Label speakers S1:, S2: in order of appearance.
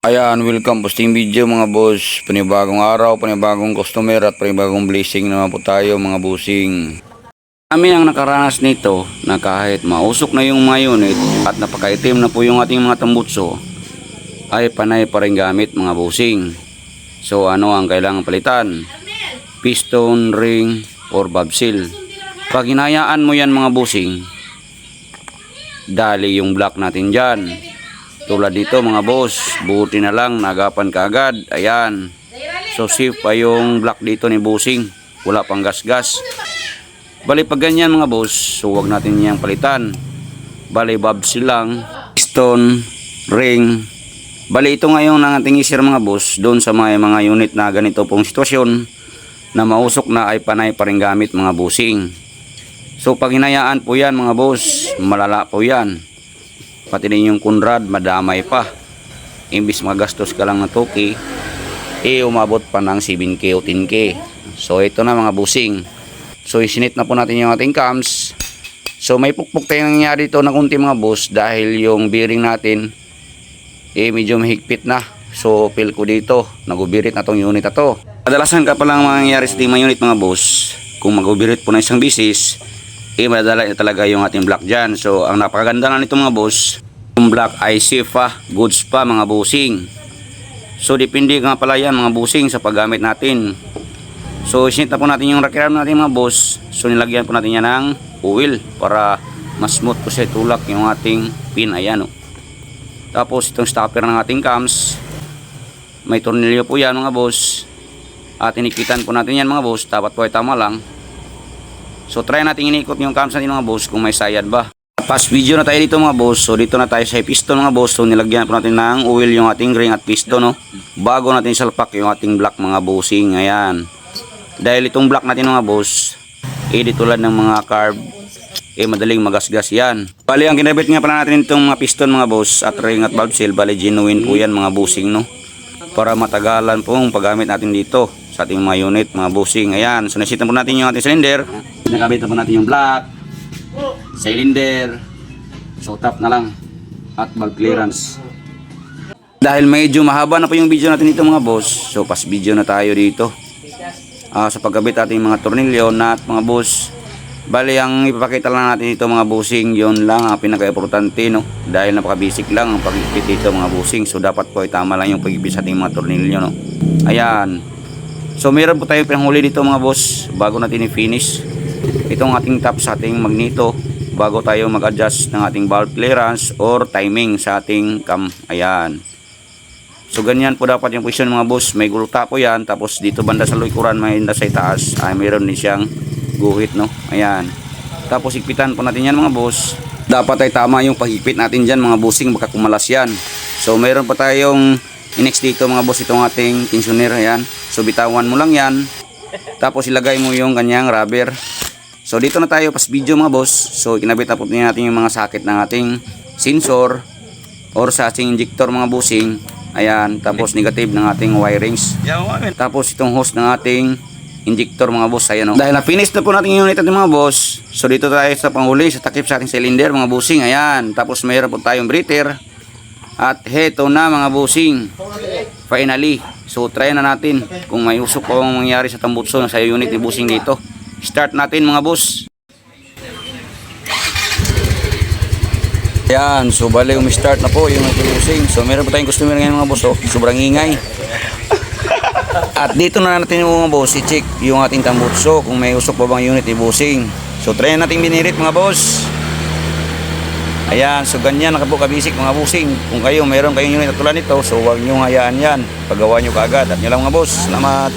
S1: Ayan, welcome posting video mga boss. Panibagong araw, panibagong customer at panibagong blessing naman po tayo mga bossing. Kami ang nakaranas nito na kahit mausok na yung mga unit at napakaitim na po yung ating mga tambutso ay panay pa rin gamit mga bossing. So ano ang kailangan palitan? Piston, ring, or valve seal. Pag hinayaan mo yan mga bossing, dali yung block natin dyan. Tulad dito mga boss, buti na lang nagapan ka agad. Ayan. So safe pa yung block dito ni bossing. Wala pang gas-gas. Bali pag ganyan mga boss, so huwag natin niyang palitan. Bali babs lang, piston, ring. Bali ito ngayon ang ating isir mga boss doon sa mga, mga unit na ganito pong sitwasyon na mausok na ay panay pa rin gamit mga bossing. So pag hinayaan po yan mga boss, malala po yan. Pati din yung kunrad, madamay pa. Imbis magastos ka lang ng 2K, eh umabot pa ng 7K o 10K. So ito na mga busing. So isinit na po natin yung ating cams. So may pukpuk tayong nangyari dito na kunti mga boss dahil yung bearing natin eh medyo mahigpit na. So feel ko dito, nagubirit na tong unit na to. Kadalasan ka palang mangyayari sa ating mga unit mga boss, kung magubirit po na isang bisis, eh madala na talaga yung ating block dyan. So ang napakaganda nga nito mga boss, yung block ay safe goods pa mga bossing. So depende nga pala yan mga bossing sa paggamit natin. So isinit na po natin yung rack ram natin mga boss. So nilagyan po natin yan ng oil para mas smooth po siya tulak yung ating pin. Ayan oh. Tapos itong stopper ng ating cams. May tornilyo po yan mga boss. At inikitan po natin yan mga boss. Dapat po ay tama lang. So try natin inikot yung cams natin mga boss kung may sayad ba. Past video na tayo dito mga boss. So dito na tayo sa piston mga boss. So nilagyan po natin ng oil yung ating ring at piston no. Bago natin salpak yung ating block mga bossing. Ayan. Dahil itong block natin mga boss. Eh tulad ng mga carb. Eh madaling magasgas yan. Bali ang kinabit nga pala natin itong mga piston mga boss. At ring at valve seal. Bali genuine po yan mga bossing no. Para matagalan po ang paggamit natin dito ating mga unit, mga bossing. Ayan, so nasitan po natin yung ating cylinder. Nakabit na po natin yung block, cylinder, so top na lang, at valve clearance. Dahil medyo mahaba na po yung video natin dito mga boss, so pas video na tayo dito. Ah, sa pagkabit ating mga tornilyo, nut, mga boss. Bali, ang ipapakita lang natin dito mga bossing, yon lang ang pinaka-importante, no? Dahil napaka-basic lang ang pag-ipit dito mga bossing. So, dapat po ay tama lang yung pag-ipit sa ating mga tornilyo, no? Ayan. So, meron po tayong pinanghuli dito mga boss, bago natin i-finish. Itong ating top sa ating magneto, bago tayo mag-adjust ng ating valve clearance or timing sa ating cam. Ayan. So ganyan po dapat yung position mga boss. May gulta po yan. Tapos dito banda sa likuran, may banda sa itaas. Ay mayroon din siyang guhit no. Ayan. Tapos higpitan po natin yan mga boss. Dapat ay tama yung paghigpit natin dyan mga bossing. Baka kumalas yan. So mayroon pa tayong inex dito mga boss. Itong ating tensioner. Ayan. So bitawan mo lang yan. Tapos ilagay mo yung kanyang rubber. So dito na tayo pas video mga boss. So kinabit na po natin yung mga socket ng ating sensor or sa ating injector mga bossing. Ayan, tapos negative ng ating wirings. Tapos itong hose ng ating injector mga boss. Ayan o. Dahil na-finish na po natin yung unit natin mga boss. So dito tayo sa panghuli, sa takip sa ating cylinder mga bossing. Ayan, tapos mayroon po tayong breather. At heto na mga bossing. Finally. So try na natin kung may usok ang mangyari sa tambutso na sa unit ni bossing dito. Start natin mga boss. Yan, so bali umi-start na po yung ating busing. So meron po tayong customer ngayon mga boss, oh. sobrang ingay. At dito na natin yung mga boss, i-check yung ating tambutso kung may usok pa bang unit ni busing. So try natin binirit mga boss. Ayan, so ganyan nakabuka basic mga busing. Kung kayo meron kayong unit na tulad nito, so huwag nyo hayaan yan. Pagawa nyo kaagad. At nyo lang mga boss. Salamat.